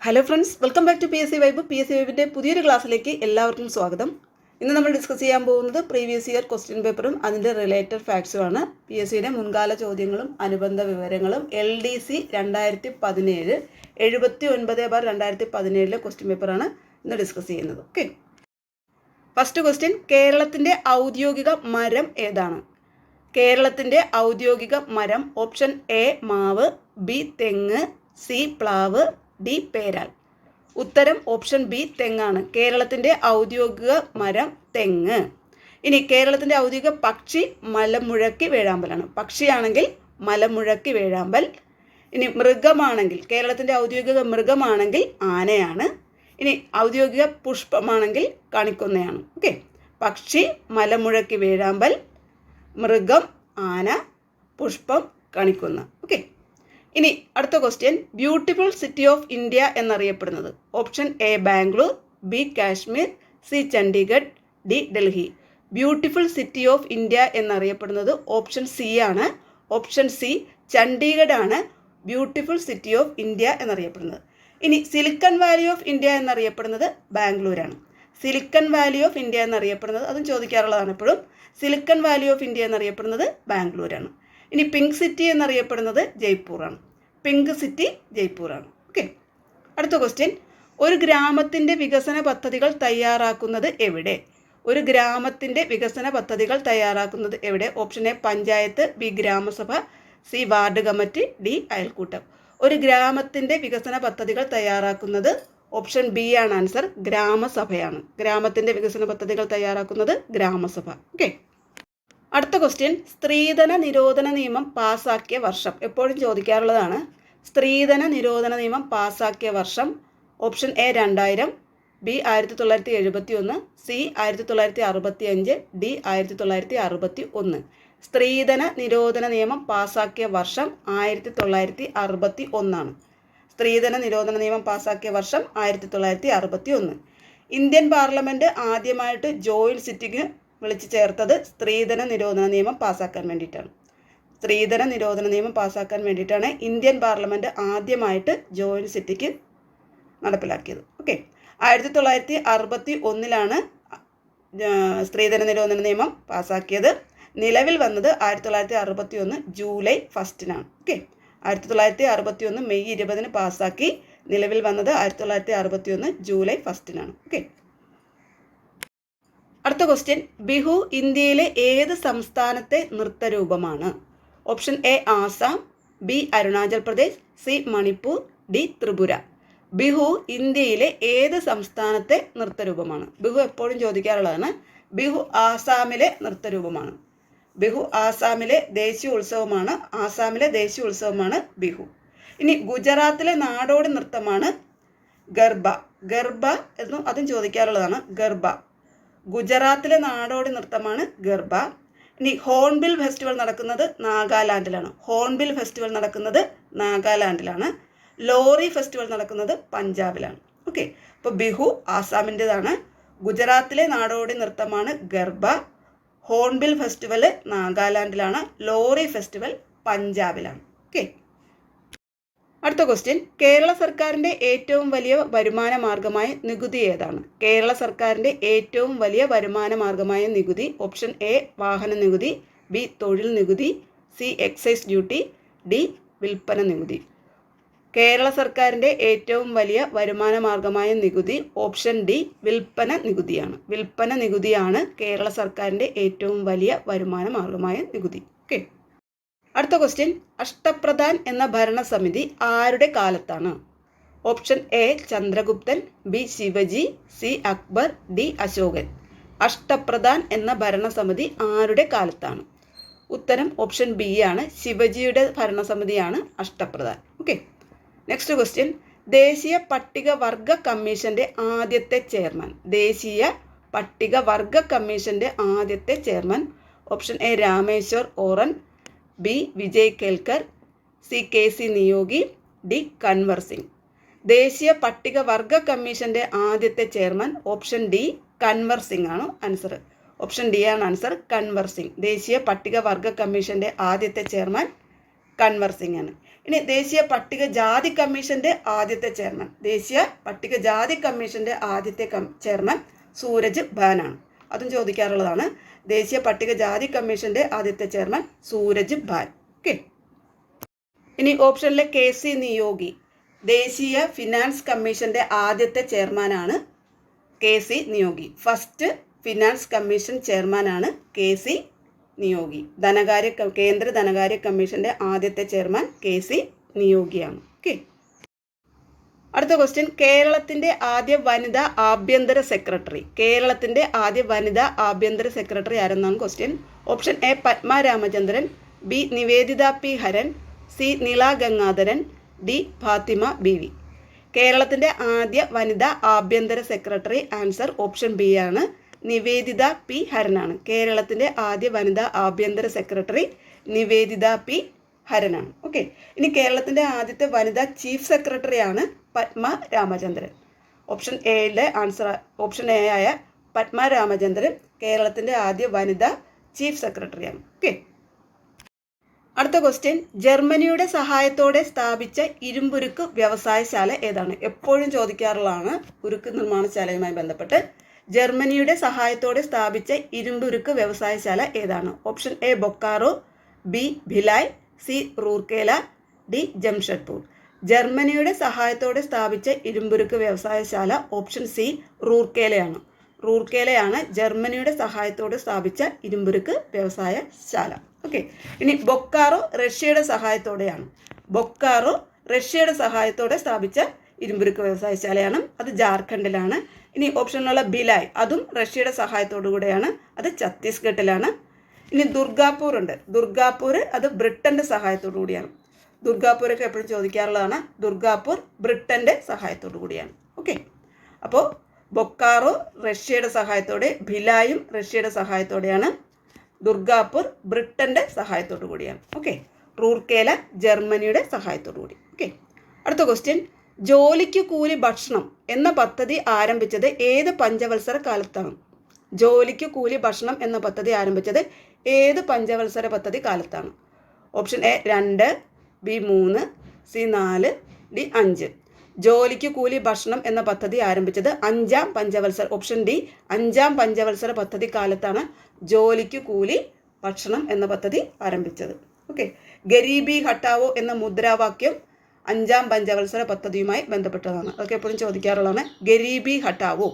Hello friends welcome back to P S C vibe P S C വൈബിന്റെ പുതിയൊരു ക്ലാസ്സിലേക്ക് എല്ലാവർക്കും സ്വാഗതം. ഇന്ന് നമ്മൾ ഡിസ്കസ് ചെയ്യാൻ പോകുന്നത് പ്രീവിയസ് ഇയർ ക്വസ്റ്റ്യൻ പേപ്പറും അതിന്റെ റിലേറ്റഡ് ഫാക്ട്സുമാണ് പി എസ് സിയുടെ മുൻകാല ചോദ്യങ്ങളും അനുബന്ധ വിവരങ്ങളും എൽ ഡി സി രണ്ടായിരത്തി പതിനേഴ് എഴുപത്തി ഒൻപത് ബാർ രണ്ടായിരത്തി പതിനേഴിലെ ക്വസ്റ്റ്യൻ പേപ്പറാണ് ഇന്ന് ഡിസ്കസ് ചെയ്യുന്നത്. ഓക്കെ ഫസ്റ്റ് ക്വസ്റ്റ്യൻ കേരളത്തിന്റെ ഔദ്യോഗിക മരം ഏതാണ്? കേരളത്തിന്റെ ഔദ്യോഗിക മരം ഓപ്ഷൻ എ മാവ് ബി തെങ്ങ് സി പ്ലാവ് ഡി പേരാൽ. ഉത്തരം ഓപ്ഷൻ ബി തെങ്ങാണ്. കേരളത്തിന്റെ ഔദ്യോഗിക മരം തെങ്ങ്. ഇനി കേരളത്തിന്റെ ഔദ്യോഗിക പക്ഷി മലമുഴക്കി വേഴാമ്പലാണ്. പക്ഷിയാണെങ്കിൽ മലമുഴക്കി വേഴാമ്പൽ. ഇനി മൃഗമാണെങ്കിൽ കേരളത്തിന്റെ ഔദ്യോഗിക മൃഗമാണെങ്കിൽ ആനയാണ്. ഇനി ഔദ്യോഗിക പുഷ്പമാണെങ്കിൽ കണിക്കൊന്നയാണ്. ഓക്കെ. പക്ഷി മലമുഴക്കി വേഴാമ്പൽ മൃഗം ആന പുഷ്പം കണിക്കുന്ന. ഓക്കെ. ഇനി അടുത്ത question beautiful city of India എന്നറിയപ്പെടുന്നത്. Option A Bangalore B Kashmir C Chandigarh D Delhi beautiful city of India എന്നറിയപ്പെടുന്നത് ഓപ്ഷൻ സി ആണ്. ഓപ്ഷൻ സി ചണ്ഡീഗഡ് ആണ്. ബ്യൂട്ടിഫുൾ സിറ്റി ഓഫ് ഇന്ത്യ എന്നറിയപ്പെടുന്നത്. ഇനി സിലിക്കൺ വാലി ഓഫ് ഇന്ത്യ എന്നറിയപ്പെടുന്നത് ബാംഗ്ലൂരാണ് സിലിക്കൺ വാലി ഓഫ് ഇന്ത്യ എന്നറിയപ്പെടുന്നത് അതും ചോദിക്കാറുള്ളതാണ് എപ്പോഴും സിലിക്കൺ വാലി ഓഫ് ഇന്ത്യ എന്നറിയപ്പെടുന്നത് ബാംഗ്ലൂരാണ് ഇനി പിങ്ക് സിറ്റി എന്നറിയപ്പെടുന്നത് ജയ്പൂറാണ്. പിങ്ക് സിറ്റി ജയ്പൂറാണ്. ഓക്കെ അടുത്ത ക്വസ്റ്റ്യൻ ഒരു ഗ്രാമത്തിന്റെ വികസന പദ്ധതികൾ തയ്യാറാക്കുന്നത് എവിടെ? ഒരു ഗ്രാമത്തിന്റെ വികസന പദ്ധതികൾ തയ്യാറാക്കുന്നത് എവിടെ? Option A panchayat B grama sabha C ward committee D അയൽക്കൂട്ടം. ഒരു ഗ്രാമത്തിന്റെ വികസന പദ്ധതികൾ തയ്യാറാക്കുന്നത് ഓപ്ഷൻ ബി ആണ്. ആൻസർ ഗ്രാമസഭയാണ്. ഗ്രാമത്തിന്റെ വികസന പദ്ധതികൾ തയ്യാറാക്കുന്നത് ഗ്രാമസഭ. ഓക്കെ അടുത്ത ക്വസ്റ്റ്യൻ സ്ത്രീധന നിരോധന നിയമം പാസാക്കിയ വർഷം. എപ്പോഴും ചോദിക്കാറുള്ളതാണ്. സ്ത്രീധന നിരോധന നിയമം പാസാക്കിയ വർഷം. ഓപ്ഷൻ എ രണ്ടായിരം. ബി ആയിരത്തി തൊള്ളായിരത്തി എഴുപത്തി ഒന്ന് സി ആയിരത്തി തൊള്ളായിരത്തി അറുപത്തി അഞ്ച് ഡി ആയിരത്തി തൊള്ളായിരത്തി അറുപത്തി ഒന്ന് സ്ത്രീധന നിരോധന നിയമം പാസാക്കിയ വർഷം ആയിരത്തി തൊള്ളായിരത്തി അറുപത്തി ഒന്നാണ് സ്ത്രീധന നിരോധന നിയമം പാസാക്കിയ വർഷം ആയിരത്തി തൊള്ളായിരത്തി അറുപത്തി ഒന്ന് ഇന്ത്യൻ പാർലമെന്റ് ആദ്യമായിട്ട് ജോയിന്റ് സിറ്റിംഗ് വിളിച്ചു ചേർത്തത് സ്ത്രീധന നിരോധന നിയമം പാസ്സാക്കാൻ വേണ്ടിയിട്ടാണ്. സ്ത്രീധന നിരോധന നിയമം പാസ്സാക്കാൻ വേണ്ടിയിട്ടാണ് ഇന്ത്യൻ പാർലമെന്റ് ആദ്യമായിട്ട് ജോയിന്റ് സിറ്റിക്ക് നടപ്പിലാക്കിയത്. ഓക്കെ. ആയിരത്തി തൊള്ളായിരത്തി അറുപത്തി ഒന്നിലാണ് സ്ത്രീധന നിരോധന നിയമം പാസ്സാക്കിയത് നിലവിൽ വന്നത് ആയിരത്തി തൊള്ളായിരത്തി അറുപത്തി ഒന്ന് ജൂലൈ ഫസ്റ്റിനാണ്. ഓക്കെ. ആയിരത്തി തൊള്ളായിരത്തി അറുപത്തി ഒന്ന് മെയ് ഇരുപതിന് പാസ്സാക്കി നിലവിൽ വന്നത് ആയിരത്തി തൊള്ളായിരത്തി അറുപത്തി ഒന്ന് ജൂലൈ ഫസ്റ്റിനാണ്. ഓക്കെ. അടുത്ത ക്വസ്റ്റ്യൻ ബിഹു ഇന്ത്യയിലെ ഏത് സംസ്ഥാനത്തെ നൃത്തരൂപമാണ്? Option A Assam. B Arunachal Pradesh. C Manipur. D Tripura. Bihu ഇന്ത്യയിലെ ഏത് സംസ്ഥാനത്തെ നൃത്തരൂപമാണ്? ബിഹു എപ്പോഴും ചോദിക്കാറുള്ളതാണ്. ബിഹു ആസാമിലെ നൃത്തരൂപമാണ്. ബിഹു ആസാമിലെ ദേശീയ ഉത്സവമാണ്. ആസാമിലെ ദേശീയ ഉത്സവമാണ് ബിഹു. ഇനി ഗുജറാത്തിലെ നാടോടി നൃത്തമാണ് ഗർബ. ഗർബ എന്നും അതും ചോദിക്കാറുള്ളതാണ്. ഗർഭ ഗുജറാത്തിലെ നാടോടി നൃത്തമാണ് ഗർബ. ഇനി ഹോൺബിൽ ഫെസ്റ്റിവൽ നടക്കുന്നത് നാഗാലാൻഡിലാണ്. ഹോൺബിൽ ഫെസ്റ്റിവൽ നടക്കുന്നത് നാഗാലാൻഡിലാണ്. ലോറി ഫെസ്റ്റിവൽ നടക്കുന്നത് പഞ്ചാബിലാണ്. ഓക്കെ. അപ്പോൾ ബിഹു ആസാമിന്റെതാണ്. ഗുജറാത്തിലെ നാടോടി നൃത്തമാണ് ഗർബ. ഹോൺബിൽ ഫെസ്റ്റിവൽ നാഗാലാൻഡിലാണ്. ലോറി ഫെസ്റ്റിവൽ പഞ്ചാബിലാണ്. ഓക്കെ. അടുത്ത ക്വസ്റ്റ്യൻ കേരള സർക്കാരിന്റെ ഏറ്റവും വലിയ വരുമാന മാർഗമായ നികുതി ഏതാണ്? കേരള സർക്കാരിന്റെ ഏറ്റവും വലിയ വരുമാന മാർഗമായ നികുതി ഓപ്ഷൻ എ വാഹന നികുതി ബി തൊഴിൽ നികുതി സി എക്സൈസ് ഡ്യൂട്ടി ഡി വിൽപ്പന നികുതി. കേരള സർക്കാരിന്റെ ഏറ്റവും വലിയ വരുമാന മാർഗമായ നികുതി ഓപ്ഷൻ ഡി വിൽപ്പന നികുതിയാണ്. വിൽപ്പന നികുതിയാണ് കേരള സർക്കാരിന്റെ ഏറ്റവും വലിയ വരുമാന മാർഗമായ നികുതി. ഓക്കെ അടുത്ത ക്വസ്റ്റ്യൻ അഷ്ടപ്രധാൻ എന്ന ഭരണസമിതി ആരുടെ കാലത്താണ്? Option A Chandraguptan. B Shivaji. C Akbar. D Ashokan. Ashtapradhan എന്ന ഭരണസമിതി ആരുടെ കാലത്താണ്? ഉത്തരം ഓപ്ഷൻ ബി ആണ്. ശിവജിയുടെ ഭരണസമിതിയാണ് അഷ്ടപ്രധാൻ. ഓക്കെ നെക്സ്റ്റ് ക്വസ്റ്റ്യൻ ദേശീയ പട്ടികവർഗ കമ്മീഷന്റെ ആദ്യത്തെ ചെയർമാൻ. ദേശീയ പട്ടികവർഗ കമ്മീഷന്റെ ആദ്യത്തെ chairman. Option A Rameshwar Oraon. B. Vijay Kelkar C. K. C. Niyogi D. Kunwar Singh ദേശീയ പട്ടികവർഗ കമ്മീഷന്റെ ആദ്യത്തെ ചെയർമാൻ ഓപ്ഷൻ ഡി കൺവർസിംഗ് ആണ് ആൻസർ. ഓപ്ഷൻ ഡി ആണ് ആൻസർ കൺവർസിംഗ് ദേശീയ പട്ടികവർഗ കമ്മീഷന്റെ ആദ്യത്തെ ചെയർമാൻ കൺവർസിംഗ് ആണ്. ഇനി ദേശീയ പട്ടികജാതി കമ്മീഷന്റെ ആദ്യത്തെ ചെയർമാൻ. ദേശീയ പട്ടികജാതി കമ്മീഷന്റെ ആദ്യത്തെ ചെയർമാൻ സൂരജ് ബാനാണ്. അതും ചോദിക്കാറുള്ളതാണ്. ദേശീയ പട്ടികജാതി കമ്മീഷന്റെ ആദ്യത്തെ ചെയർമാൻ സൂരജ് ഭാൻ ഓക്കെ ഇനി ഓപ്ഷനിലെ കെ സി നിയോഗി ദേശീയ ഫിനാൻസ് കമ്മീഷന്റെ ആദ്യത്തെ ചെയർമാനാണ് K C Niyogi. First finance commission ചെയർമാനാണ് കെ സി നിയോഗി. ധനകാര്യ കേന്ദ്ര ധനകാര്യ കമ്മീഷന്റെ ആദ്യത്തെ ചെയർമാൻ കെ സി നിയോഗിയാണ്. ഓക്കെ അടുത്ത ക്വസ്റ്റ്യൻ കേരളത്തിന്റെ ആദ്യ വനിതാ ആഭ്യന്തര സെക്രട്ടറി കേരളത്തിന്റെ ആദ്യ വനിതാ ആഭ്യന്തര secretary ആരെന്നാണ് question option A Padma Ramachandran. B Nivedita P Haran. C Nila Gangadharan. D Fathima B V കേരളത്തിന്റെ ആദ്യ വനിതാ ആഭ്യന്തര സെക്രട്ടറി ആൻസർ ഓപ്ഷൻ ബി ആണ്. നിവേദിത പി ഹരനാണ്. കേരളത്തിന്റെ ആദ്യ വനിതാ ആഭ്യന്തര സെക്രട്ടറി നിവേദിത പി ഹരനാണ്. ഓക്കെ ഇനി കേരളത്തിന്റെ ആദ്യത്തെ വനിതാ ചീഫ് സെക്രട്ടറിയാണ് പത്മ രാമചന്ദ്രൻ. ഓപ്ഷൻ എയിലെ ആൻസർ ഓപ്ഷൻ എ ആയ പത്മ രാമചന്ദ്രൻ കേരളത്തിന്റെ ആദ്യ വനിതാ ചീഫ് സെക്രട്ടറിയാണ് ഓക്കെ അടുത്ത ക്വസ്റ്റ്യൻ ജർമ്മനിയുടെ സഹായത്തോടെ സ്ഥാപിച്ച ഇരുമ്പുരുക്ക് വ്യവസായശാല ഏതാണ്? എപ്പോഴും ചോദിക്കാറുള്ളതാണ് ഉരുക്ക് നിർമ്മാണശാലയുമായി ബന്ധപ്പെട്ട്. ജർമ്മനിയുടെ സഹായത്തോടെ സ്ഥാപിച്ച ഇരുമ്പുരുക്ക് വ്യവസായശാല ഏതാണ്? Option A Bokaro. B Bhilai. C Rourkela D Jamshedpur. ജർമ്മനിയുടെ സഹായത്തോടെ സ്ഥാപിച്ച ഇരുമ്പുരുക്ക് വ്യവസായശാല ഓപ്ഷൻ സി റൂർക്കേലയാണ്. റൂർക്കേലയാണ് ജർമ്മനിയുടെ സഹായത്തോടെ സ്ഥാപിച്ച ഇരുമ്പുരുക്ക് വ്യവസായശാല. ഓക്കെ. ഇനി ബൊക്കാറോ റഷ്യയുടെ സഹായത്തോടെയാണ്. ബൊക്കാറോ റഷ്യയുടെ സഹായത്തോടെ സ്ഥാപിച്ച ഇരുമ്പുരുക്ക് വ്യവസായശാലയാണ്. അത് ജാർഖണ്ഡിലാണ്. ഇനി ഓപ്ഷനിലുള്ള ബിലായ് അതും റഷ്യയുടെ സഹായത്തോടു കൂടെയാണ് അത് ഛത്തീസ്ഗഡിലാണ്. ഇനി ദുർഗാപൂർ ഉണ്ട്. ദുർഗാപൂർ അത് ബ്രിട്ടന്റെ സഹായത്തോടു കൂടിയാണ്. ദുർഗാപൂരൊക്കെ എപ്പോഴും ചോദിക്കാറുള്ളതാണ്. ദുർഗാപൂർ ബ്രിട്ടന്റെ സഹായത്തോടു കൂടിയാണ്. ഓക്കെ അപ്പോൾ ബൊക്കാറോ റഷ്യയുടെ സഹായത്തോടെ ഭിലായും റഷ്യയുടെ സഹായത്തോടെയാണ് ദുർഗാപൂർ ബ്രിട്ടന്റെ സഹായത്തോടു കൂടിയാണ്. ഓക്കെ റൂർക്കേല ജർമ്മനിയുടെ സഹായത്തോടു കൂടി. ഓക്കെ അടുത്ത ക്വസ്റ്റ്യൻ ജോലിക്ക് കൂലി ഭക്ഷണം എന്ന പദ്ധതി ആരംഭിച്ചത് ഏത് പഞ്ചവത്സര കാലത്താണ്? ജോലിക്ക് കൂലി ഭക്ഷണം എന്ന പദ്ധതി ആരംഭിച്ചത് ഏത് പഞ്ചവത്സര പദ്ധതി കാലത്താണ്? ഓപ്ഷൻ എ രണ്ട് ബി മൂന്ന് സി നാല് ഡി അഞ്ച്. ജോലിക്ക് കൂലി ഭക്ഷണം എന്ന പദ്ധതി ആരംഭിച്ചത് അഞ്ചാം പഞ്ചവത്സര ഓപ്ഷൻ ഡി അഞ്ചാം പഞ്ചവത്സര പദ്ധതി കാലത്താണ് ജോലിക്ക് കൂലി ഭക്ഷണം എന്ന പദ്ധതി ആരംഭിച്ചത്. ഓക്കെ ഗരീബി ഹട്ടാവോ എന്ന മുദ്രാവാക്യം അഞ്ചാം പഞ്ചവത്സര പദ്ധതിയുമായി ബന്ധപ്പെട്ടതാണ്. അതൊക്കെ എപ്പോഴും ചോദിക്കാറുള്ളതാണ്. ഗരീബി ഹട്ടാവോ?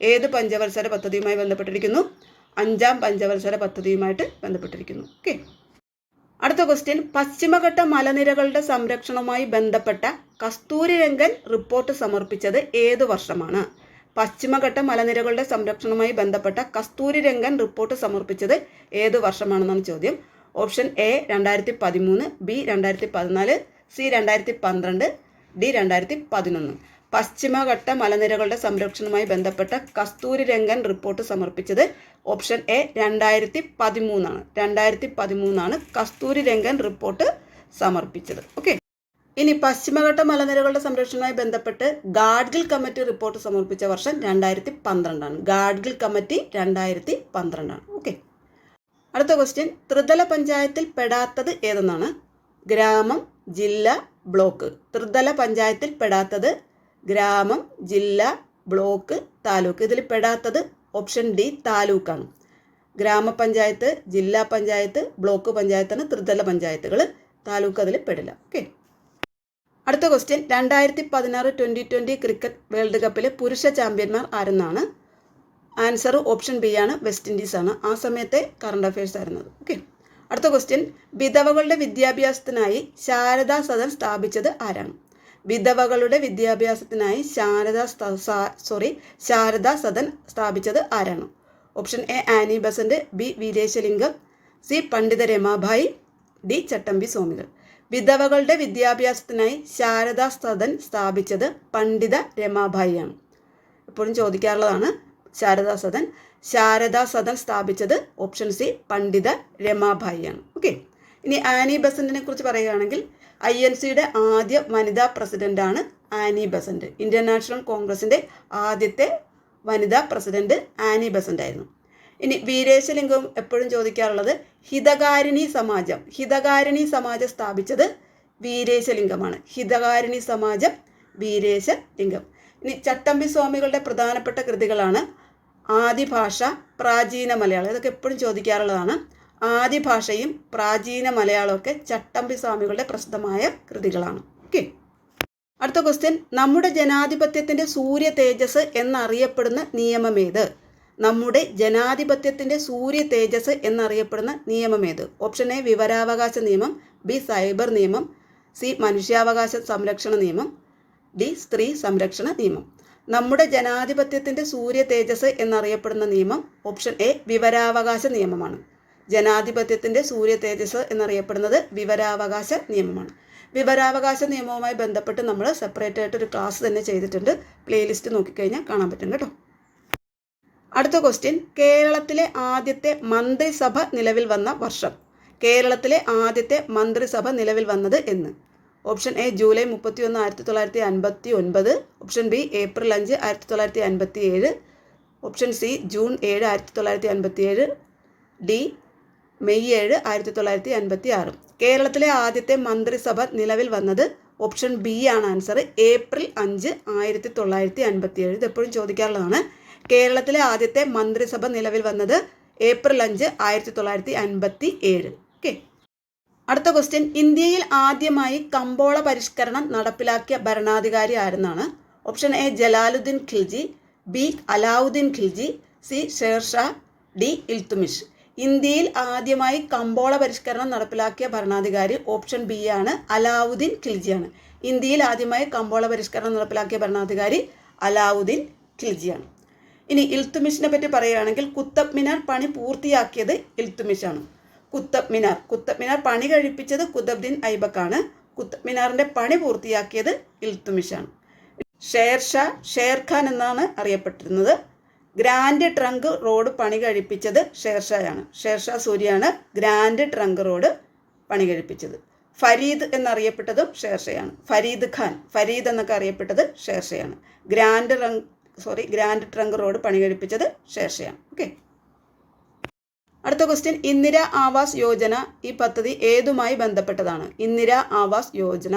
ഏത് പഞ്ചവത്സര പദ്ധതിയുമായി ബന്ധപ്പെട്ടിരിക്കുന്നു? അഞ്ചാം പഞ്ചവത്സര പദ്ധതിയുമായിട്ട് ബന്ധപ്പെട്ടിരിക്കുന്നു. ഓക്കെ. അടുത്ത ക്വസ്റ്റ്യൻ പശ്ചിമഘട്ട മലനിരകളുടെ സംരക്ഷണവുമായി ബന്ധപ്പെട്ട കസ്തൂരിരംഗൻ റിപ്പോർട്ട് സമർപ്പിച്ചത് ഏത് വർഷമാണ്? പശ്ചിമഘട്ട മലനിരകളുടെ സംരക്ഷണവുമായി ബന്ധപ്പെട്ട കസ്തൂരിരംഗൻ റിപ്പോർട്ട് സമർപ്പിച്ചത് ഏത് വർഷമാണെന്നാണ് ചോദ്യം. ഓപ്ഷൻ എ രണ്ടായിരത്തി പതിമൂന്ന് ബി രണ്ടായിരത്തി പതിനാല് സി രണ്ടായിരത്തി പന്ത്രണ്ട് ഡി രണ്ടായിരത്തി പതിനൊന്ന് പശ്ചിമഘട്ട മലനിരകളുടെ സംരക്ഷണവുമായി ബന്ധപ്പെട്ട കസ്തൂരി രംഗൻ റിപ്പോർട്ട് സമർപ്പിച്ചത് ഓപ്ഷൻ എ രണ്ടായിരത്തി പതിമൂന്നാണ്. രണ്ടായിരത്തി പതിമൂന്നാണ് കസ്തൂരിരംഗൻ റിപ്പോർട്ട് സമർപ്പിച്ചത്. ഓക്കെ. ഇനി പശ്ചിമഘട്ട മലനിരകളുടെ സംരക്ഷണവുമായി ബന്ധപ്പെട്ട് ഗാഡ്ഗിൽ കമ്മിറ്റി റിപ്പോർട്ട് സമർപ്പിച്ച വർഷം രണ്ടായിരത്തി പന്ത്രണ്ടാണ്. ഗാഡ്ഗിൽ കമ്മിറ്റി രണ്ടായിരത്തി പന്ത്രണ്ടാണ്. ഓക്കെ. അടുത്ത ക്വസ്റ്റ്യൻ. ത്രിതല പഞ്ചായത്തിൽ പെടാത്തത് ഏതെന്നാണ്? ഗ്രാമം ജില്ല ബ്ലോക്ക്. ത്രിതല പഞ്ചായത്തിൽ പെടാത്തത് ഗ്രാമം ജില്ല ബ്ലോക്ക് താലൂക്ക്. ഇതിൽ പെടാത്തത് ഓപ്ഷൻ ഡി താലൂക്കാണ്. ഗ്രാമപഞ്ചായത്ത് ജില്ലാ പഞ്ചായത്ത് ബ്ലോക്ക് പഞ്ചായത്താണ് ത്രിതല പഞ്ചായത്തുകൾ താലൂക്ക് അതിൽ പെടില്ല. ഓക്കെ. അടുത്ത ക്വസ്റ്റ്യൻ രണ്ടായിരത്തി പതിനാറ് ട്വന്റി ട്വന്റി ക്രിക്കറ്റ് വേൾഡ് കപ്പിലെ പുരുഷ ചാമ്പ്യന്മാർ ആരെന്നാണ്? ആൻസർ ഓപ്ഷൻ ബി ആണ്. വെസ്റ്റ് ഇൻഡീസ് ആണ്. ആ സമയത്തെ കറണ്ട് അഫയേഴ്സ് ആയിരുന്നത്. ഓക്കെ. അടുത്ത ക്വസ്റ്റ്യൻ വിധവകളുടെ വിദ്യാഭ്യാസത്തിനായി ശാരദാ സദൻ സ്ഥാപിച്ചത് ആരാണ്? വിധവകളുടെ വിദ്യാഭ്യാസത്തിനായി ശാരദ സോറി ശാരദ സദൻ സ്ഥാപിച്ചത് ആരാണ്? Option A Annie Besant. B Veeresalingam. C Pandita Ramabai. D ചട്ടമ്പി സ്വാമികൾ. വിധവകളുടെ വിദ്യാഭ്യാസത്തിനായി ശാരദ സദൻ സ്ഥാപിച്ചത് പണ്ഡിത രമാഭായിയാണ്. എപ്പോഴും ചോദിക്കാറുള്ളതാണ് ശാരദാ സദൻ. ശാരദാ സദൻ സ്ഥാപിച്ചത് ഓപ്ഷൻ സി പണ്ഡിത രമാഭായിയാണ്. ഓക്കെ ഇനി ആനി ബസന്റിനെ കുറിച്ച് പറയുകയാണെങ്കിൽ ഐ എൻ സിയുടെ ആദ്യ വനിതാ പ്രസിഡന്റാണ് ആനി ബസന്റ്. ഇന്ത്യൻ നാഷണൽ കോൺഗ്രസിന്റെ ആദ്യത്തെ വനിതാ പ്രസിഡന്റ് ആനി ബസന്റ് ആയിരുന്നു ഇനി വീരേശലിംഗം എപ്പോഴും ചോദിക്കാറുള്ളത് ഹിതകാരിണി സമാജം. ഹിതകാരിണി സമാജം സ്ഥാപിച്ചത് വീരേശലിംഗമാണ്. ഹിതകാരിണി സമാജം വീരേശലിംഗം. ഇനി ചട്ടമ്പി സ്വാമികളുടെ പ്രധാനപ്പെട്ട കൃതികളാണ് ആദിഭാഷ പ്രാചീന മലയാളം. ഇതൊക്കെ എപ്പോഴും ചോദിക്കാറുള്ളതാണ്. ആദിഭാഷയും പ്രാചീന മലയാളമൊക്കെ ചട്ടമ്പി സ്വാമികളുടെ പ്രസിദ്ധമായ കൃതികളാണ്. ഓക്കെ അടുത്ത ക്വസ്റ്റ്യൻ നമ്മുടെ ജനാധിപത്യത്തിന്റെ സൂര്യ തേജസ് എന്നറിയപ്പെടുന്ന നിയമമേത് നമ്മുടെ ജനാധിപത്യത്തിന്റെ സൂര്യ തേജസ് എന്നറിയപ്പെടുന്ന നിയമമേത് ഓപ്ഷൻ എ വിവരാവകാശ നിയമം. ബി സൈബർ നിയമം. സി മനുഷ്യാവകാശ സംരക്ഷണ നിയമം. ഡി സ്ത്രീ സംരക്ഷണ നിയമം. നമ്മുടെ ജനാധിപത്യത്തിന്റെ സൂര്യ തേജസ് എന്നറിയപ്പെടുന്ന നിയമം. ഓപ്ഷൻ എ വിവരാവകാശ നിയമമാണ്. ജനാധിപത്യത്തിന്റെ സൂര്യ തേജസ് എന്നറിയപ്പെടുന്നത് വിവരാവകാശ നിയമമാണ്. വിവരാവകാശ നിയമവുമായി ബന്ധപ്പെട്ട് നമ്മൾ സെപ്പറേറ്റ് ആയിട്ട് ഒരു ക്ലാസ് തന്നെ ചെയ്തിട്ടുണ്ട്. പ്ലേലിസ്റ്റ് നോക്കിക്കഴിഞ്ഞാൽ കാണാൻ പറ്റും കേട്ടോ. അടുത്ത ക്വസ്റ്റ്യൻ കേരളത്തിലെ ആദ്യത്തെ മന്ത്രിസഭ നിലവിൽ വന്ന വർഷം. കേരളത്തിലെ ആദ്യത്തെ മന്ത്രിസഭ നിലവിൽ വന്നത് എന്ന്. ഓപ്ഷൻ എ ജൂലൈ മുപ്പത്തി ഒന്ന് ആയിരത്തി തൊള്ളായിരത്തി അൻപത്തി ഒൻപത് ഓപ്ഷൻ ബി ഏപ്രിൽ അഞ്ച് ആയിരത്തി തൊള്ളായിരത്തി അൻപത്തി ഏഴ് ഓപ്ഷൻ സി ജൂൺ ഏഴ് ആയിരത്തി തൊള്ളായിരത്തി അൻപത്തി ഏഴ് ഡി മെയ് ഏഴ് ആയിരത്തി തൊള്ളായിരത്തി അൻപത്തി ആറ് കേരളത്തിലെ ആദ്യത്തെ മന്ത്രിസഭ നിലവിൽ വന്നത് ഓപ്ഷൻ ബി ആണ്. ആൻസർ ഏപ്രിൽ അഞ്ച് ആയിരത്തി തൊള്ളായിരത്തി അൻപത്തി ഏഴ് ഇത് എപ്പോഴും ചോദിക്കാറുള്ളതാണ്. കേരളത്തിലെ ആദ്യത്തെ മന്ത്രിസഭ നിലവിൽ വന്നത് ഏപ്രിൽ അഞ്ച് ആയിരത്തി തൊള്ളായിരത്തി അൻപത്തി ഏഴ് ഓക്കെ. അടുത്ത ക്വസ്റ്റ്യൻ. ഇന്ത്യയിൽ ആദ്യമായി കമ്പോള പരിഷ്കരണം നടപ്പിലാക്കിയ ഭരണാധികാരി ആരെന്നാണ്? Option A Jalaluddin Khilji B Alauddin Khilji C Shershah D Iltutmish. ഇന്ത്യയിൽ ആദ്യമായി കമ്പോള പരിഷ്കരണം നടപ്പിലാക്കിയ ഭരണാധികാരി ഓപ്ഷൻ ബി ആണ് അലാവുദ്ദീൻ ഖിൽജിയാണ്. ഇന്ത്യയിൽ ആദ്യമായി കമ്പോള പരിഷ്കരണം നടപ്പിലാക്കിയ ഭരണാധികാരി അലാവുദ്ദീൻ ഖിൽജിയാണ്. ഇനി ഇൽത്തുമിഷിനെ പറ്റി പറയുകയാണെങ്കിൽ കുത്തബ് മിനാർ പണി പൂർത്തിയാക്കിയത് ഇൽത്തുമിഷാണ്. കുത്തബ് മിനാർ കുത്തബ് മിനാർ പണി കഴിപ്പിച്ചത് കുത്തബ്ദീൻ ഐബക്കാണ്. കുത്തബ് മിനാറിന്റെ പണി പൂർത്തിയാക്കിയത് ഇൽത്തുമിഷാണ്. ഷേർഷാ ഷേർഖാൻ എന്നാണ് അറിയപ്പെട്ടിരുന്നത്. ഗ്രാൻഡ് ട്രങ്ക് റോഡ് പണി കഴിപ്പിച്ചത് ഷേർഷായാണ്. ഷേർഷാ സൂര്യാണ് ഗ്രാൻഡ് ട്രങ്ക് റോഡ് പണി കഴിപ്പിച്ചത്. ഫരീദ് എന്നറിയപ്പെട്ടതും ഷേർഷയാണ്. ഫരീദ് ഖാൻ ഫരീദ് എന്നൊക്കെ അറിയപ്പെട്ടത് ഷേർഷയാണ്. Grand wrung sorry grand trunk road പണി കഴിപ്പിച്ചത് ഷേർഷയാണ്. ഓക്കെ. അടുത്ത ക്വസ്റ്റ്യൻ ഇന്ദിര ആവാസ് യോജന ഈ പദ്ധതി ഏതുമായി ബന്ധപ്പെട്ടതാണ്? ഇന്ദിര ആവാസ് യോജന.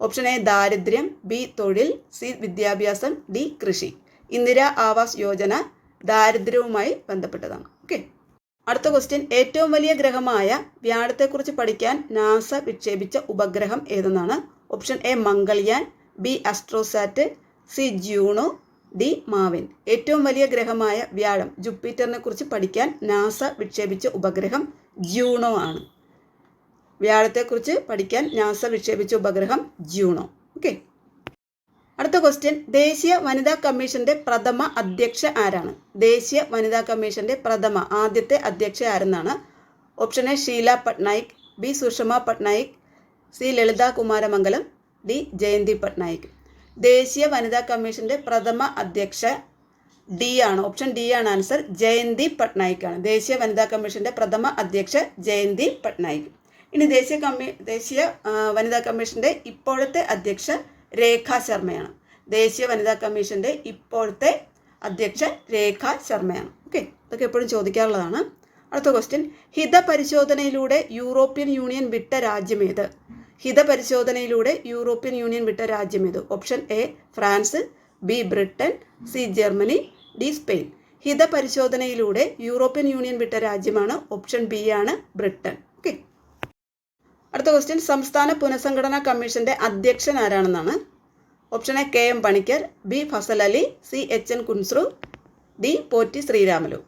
ഓപ്ഷൻ എ ദാരിദ്ര്യം ബി തൊഴിൽ സി വിദ്യാഭ്യാസം ഡി കൃഷി. ഇന്ദിര ആവാസ് യോജന ദാരിദ്ര്യവുമായി ബന്ധപ്പെട്ടതാണ്. ഓക്കെ അടുത്ത ക്വസ്റ്റ്യൻ ഏറ്റവും വലിയ ഗ്രഹമായ വ്യാഴത്തെക്കുറിച്ച് പഠിക്കാൻ നാസ വിക്ഷേപിച്ച ഉപഗ്രഹം ഏതെന്നാണ്? Option A Mangalyaan B AstroSat C Juno D MAVEN. ഏറ്റവും വലിയ ഗ്രഹമായ വ്യാഴം ജുപ്പിറ്ററിനെ കുറിച്ച് പഠിക്കാൻ നാസ വിക്ഷേപിച്ച ഉപഗ്രഹം ജ്യൂണോ ആണ്. വ്യാഴത്തെക്കുറിച്ച് പഠിക്കാൻ നാസ വിക്ഷേപിച്ച ഉപഗ്രഹം ജ്യൂണോ ഓക്കെ അടുത്ത ക്വസ്റ്റ്യൻ ദേശീയ വനിതാ കമ്മീഷന്റെ പ്രഥമ അധ്യക്ഷ ആരാണ്? ദേശീയ വനിതാ കമ്മീഷന്റെ പ്രഥമ ആദ്യത്തെ അധ്യക്ഷ ആരെന്നാണ്? Option A Sheela Patnaik B Sushma Patnaik C Lalitha Kumaramangalam D Jayanti Patnaik. ദേശീയ വനിതാ കമ്മീഷന്റെ പ്രഥമ അധ്യക്ഷ ഡി ആണ്. ഓപ്ഷൻ ഡി ആണ് ആൻസർ ജയന്തി പട്നായിക് ആണ് ദേശീയ വനിതാ കമ്മീഷന്റെ പ്രഥമ അധ്യക്ഷ ജയന്തി പട്നായിക്. ഇനി ദേശീയ കമ്മീ ദേശീയ വനിതാ കമ്മീഷന്റെ ഇപ്പോഴത്തെ അധ്യക്ഷ രേഖ ശർമ്മയാണ്. ദേശീയ വനിതാ കമ്മീഷന്റെ ഇപ്പോഴത്തെ അധ്യക്ഷ രേഖ ശർമ്മയാണ്. ഓക്കെ ഇതൊക്കെ എപ്പോഴും ചോദിക്കാറുള്ളതാണ്. അടുത്ത ക്വസ്റ്റ്യൻ ഹിത പരിശോധനയിലൂടെ യൂറോപ്യൻ യൂണിയൻ വിട്ട രാജ്യമേത് ഹിത പരിശോധനയിലൂടെ യൂറോപ്യൻ യൂണിയൻ വിട്ട രാജ്യമേത് option A France. B Britain. C Germany. D Spain. ഹിത പരിശോധനയിലൂടെ യൂറോപ്യൻ യൂണിയൻ വിട്ട രാജ്യമാണ്. ഓപ്ഷൻ ബി ആണ് ബ്രിട്ടൻ. ഓക്കെ അടുത്ത ക്വസ്റ്റ്യൻ സംസ്ഥാന പുനഃസംഘടനാ കമ്മീഷന്റെ അധ്യക്ഷൻ ആരാണെന്നാണ്? Option A K M Panikkar B Fazal Ali C H N Kunzru D Potti Sriramulu.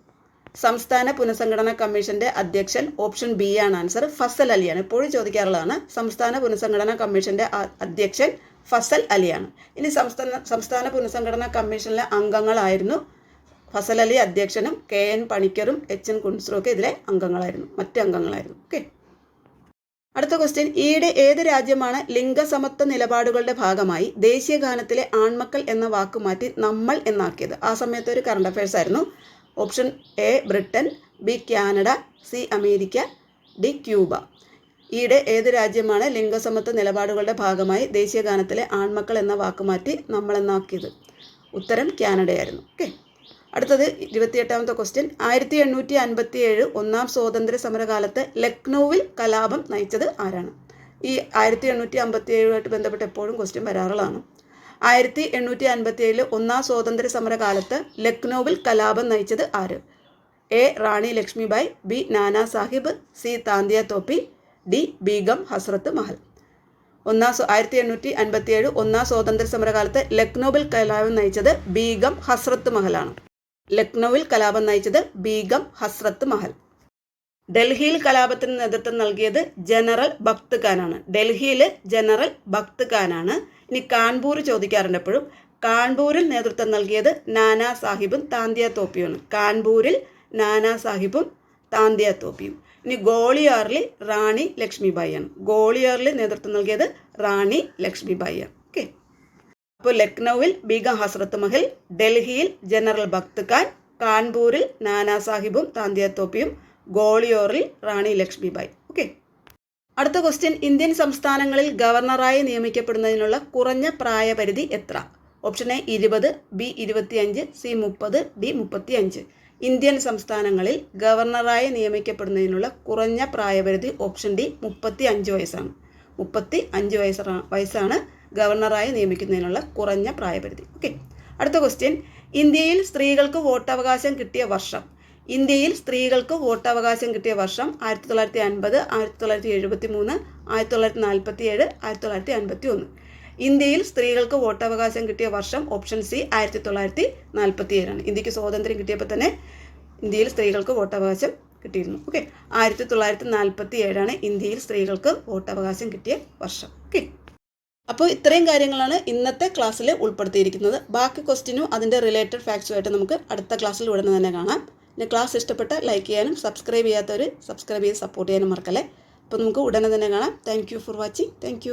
സംസ്ഥാന പുനഃസംഘടനാ കമ്മീഷന്റെ അധ്യക്ഷൻ ഓപ്ഷൻ ബി ആണ് ആൻസർ ഫസൽ അലിയാണ്. എപ്പോഴും ചോദിക്കാറുള്ളതാണ് സംസ്ഥാന പുനഃസംഘടനാ കമ്മീഷന്റെ അധ്യക്ഷൻ ഫസൽ അലിയാണ്. ഇനി സംസ്ഥാന സംസ്ഥാന പുനഃസംഘടനാ കമ്മീഷനിലെ അംഗങ്ങളായിരുന്നു ഫസൽ അലി അധ്യക്ഷനും കെ എൻ പണിക്കറും എച്ച് എൻ കുൻസ്രും ഒക്കെ ഇതിലെ അംഗങ്ങളായിരുന്നു. മറ്റ് അംഗങ്ങളായിരുന്നു. ഓക്കെ അടുത്ത ക്വസ്റ്റ്യൻ ഈയിടെ ഏത് രാജ്യമാണ് ലിംഗസമത്വ നിലപാടുകളുടെ ഭാഗമായി ദേശീയ ഗാനത്തിലെ ആൺമക്കൾ എന്ന വാക്ക് മാറ്റി നമ്മൾ എന്നാക്കിയത്? ആ സമയത്ത് ഒരു കറണ്ട് അഫയേഴ്സ് ആയിരുന്നു. Option A Britain B Canada C America D Cuba ഈയിടെ ഏത് രാജ്യമാണ് ലിംഗസമത്വ നിലപാടുകളുടെ ഭാഗമായി ദേശീയ ഗാനത്തിലെ ആൺമക്കൾ എന്ന വാക്ക് മാറ്റി നമ്മൾ എന്നാക്കിയത്? ഉത്തരം കാനഡയായിരുന്നു. ഓക്കെ അടുത്തത് ഇരുപത്തിയെട്ടാമത്തെ ക്വസ്റ്റ്യൻ ആയിരത്തി എണ്ണൂറ്റി അൻപത്തി ഏഴ് ഒന്നാം സ്വാതന്ത്ര്യ സമരകാലത്ത് ലക്നൌവിൽ കലാപം നയിച്ചത് ആരാണ്? ഈ ആയിരത്തി എണ്ണൂറ്റി അമ്പത്തി ഏഴുമായിട്ട് ബന്ധപ്പെട്ട് എപ്പോഴും ക്വസ്റ്റ്യൻ വരാറുള്ളതാണ്. ആയിരത്തി എണ്ണൂറ്റി അൻപത്തി ഏഴിൽ ഒന്നാം സ്വാതന്ത്ര്യ സമരകാലത്ത് ലക്നൌവിൽ കലാപം നയിച്ചത് ആര്? A. Rani Lakshmibai B. Nana Sahib C. Tantia Tope D. Begum Hazrat Mahal. ഒന്നാം ആയിരത്തി എണ്ണൂറ്റി അൻപത്തി ഏഴ് ഒന്നാം സ്വാതന്ത്ര്യ സമരകാലത്ത് ലക്നൌവിൽ കലാപം നയിച്ചത് ബീഗം ഹസ്രത്ത് മഹലാണ്. ലക്നൌവിൽ കലാപം നയിച്ചത് ബീഗം ഹസ്രത്ത് മഹൽ. ഡൽഹിയിൽ കലാപത്തിന് നേതൃത്വം നൽകിയത് ജനറൽ ഭക്ത് ഖാനാണ് ഡൽഹിയിൽ ജനറൽ ഭക്ത് ഖാനാണ് ഇനി കാൺപൂർ ചോദിക്കാറുണ്ട് എപ്പോഴും കാൺപൂരിൽ നേതൃത്വം നൽകിയത് നാനാ സാഹിബും താന്തിയ തോപ്പിയുമാണ് കാൺപൂരിൽ നാനാ സാഹിബും താന്തിയ തോപ്പിയും ഇനി ഗോളിയാറിൽ റാണി ലക്ഷ്മിബായിയാണ്. ഗോളിയാറിൽ നേതൃത്വം നൽകിയത് റാണി ലക്ഷ്മിബായിയാണ്. ഓക്കെ. അപ്പോൾ ലക്നൌവിൽ ബീഗം ഹസ്രത്ത് മഹൽ ഡൽഹിയിൽ ജനറൽ ഭക്ത് ഖാൻ കാൺപൂരിൽ നാനാ സാഹിബും താന്തിയ തോപ്പിയും ഗോളിയോറിൽ റാണി ലക്ഷ്മിബായി. ഓക്കെ. അടുത്ത ക്വസ്റ്റ്യൻ ഇന്ത്യൻ സംസ്ഥാനങ്ങളിൽ ഗവർണറായി നിയമിക്കപ്പെടുന്നതിനുള്ള കുറഞ്ഞ പ്രായപരിധി എത്ര? ഓപ്ഷൻ എ ഇരുപത് ബി ഇരുപത്തിയഞ്ച് സി മുപ്പത് ഡി മുപ്പത്തിയഞ്ച്. ഇന്ത്യൻ സംസ്ഥാനങ്ങളിൽ ഗവർണറായി നിയമിക്കപ്പെടുന്നതിനുള്ള കുറഞ്ഞ പ്രായപരിധി ഓപ്ഷൻ ഡി മുപ്പത്തി അഞ്ച് വയസ്സാണ്. മുപ്പത്തി അഞ്ച് വയസ്സാണ് വയസ്സാണ് ഗവർണറായി നിയമിക്കുന്നതിനുള്ള കുറഞ്ഞ പ്രായപരിധി. ഓക്കെ അടുത്ത ക്വസ്റ്റ്യൻ ഇന്ത്യയിൽ സ്ത്രീകൾക്ക് വോട്ടവകാശം കിട്ടിയ വർഷം. ഇന്ത്യയിൽ സ്ത്രീകൾക്ക് വോട്ടവകാശം കിട്ടിയ വർഷം ആയിരത്തി തൊള്ളായിരത്തി അൻപത് ആയിരത്തി തൊള്ളായിരത്തി എഴുപത്തി മൂന്ന് ആയിരത്തി തൊള്ളായിരത്തി നാൽപ്പത്തി ഏഴ് ആയിരത്തി തൊള്ളായിരത്തി അൻപത്തി ഒന്ന് ഇന്ത്യയിൽ സ്ത്രീകൾക്ക് വോട്ടവകാശം കിട്ടിയ വർഷം ഓപ്ഷൻ സി ആയിരത്തി തൊള്ളായിരത്തി നാൽപ്പത്തി ഏഴാണ് ഇന്ത്യയ്ക്ക് സ്വാതന്ത്ര്യം കിട്ടിയപ്പോൾ തന്നെ ഇന്ത്യയിൽ സ്ത്രീകൾക്ക് വോട്ടവകാശം കിട്ടിയിരുന്നു. ഓക്കെ ആയിരത്തി തൊള്ളായിരത്തി നാൽപ്പത്തി ഏഴാണ് ഇന്ത്യയിൽ സ്ത്രീകൾക്ക് വോട്ടവകാശം കിട്ടിയ വർഷം. ഓക്കെ അപ്പോൾ ഇത്രയും കാര്യങ്ങളാണ് ഇന്നത്തെ ക്ലാസ്സിൽ ഉൾപ്പെടുത്തിയിരിക്കുന്നത്. ബാക്കി ക്വസ്റ്റിനും അതിന്റെ റിലേറ്റഡ് ഫാക്ട്സുമായിട്ട് നമുക്ക് അടുത്ത ക്ലാസ്സിൽ ഉടനെ തന്നെ കാണാം. പിന്നെ ക്ലാസ് ഇഷ്ടപ്പെട്ട ലൈക്ക് ചെയ്യാനും സബ്സ്ക്രൈബ് ചെയ്യാത്തവർ സബ്സ്ക്രൈബ് ചെയ്ത് സപ്പോർട്ട് ചെയ്യാനും മറക്കല്ലേ. അപ്പോൾ നമുക്ക് ഉടനെ തന്നെ കാണാം. Thank for watching thank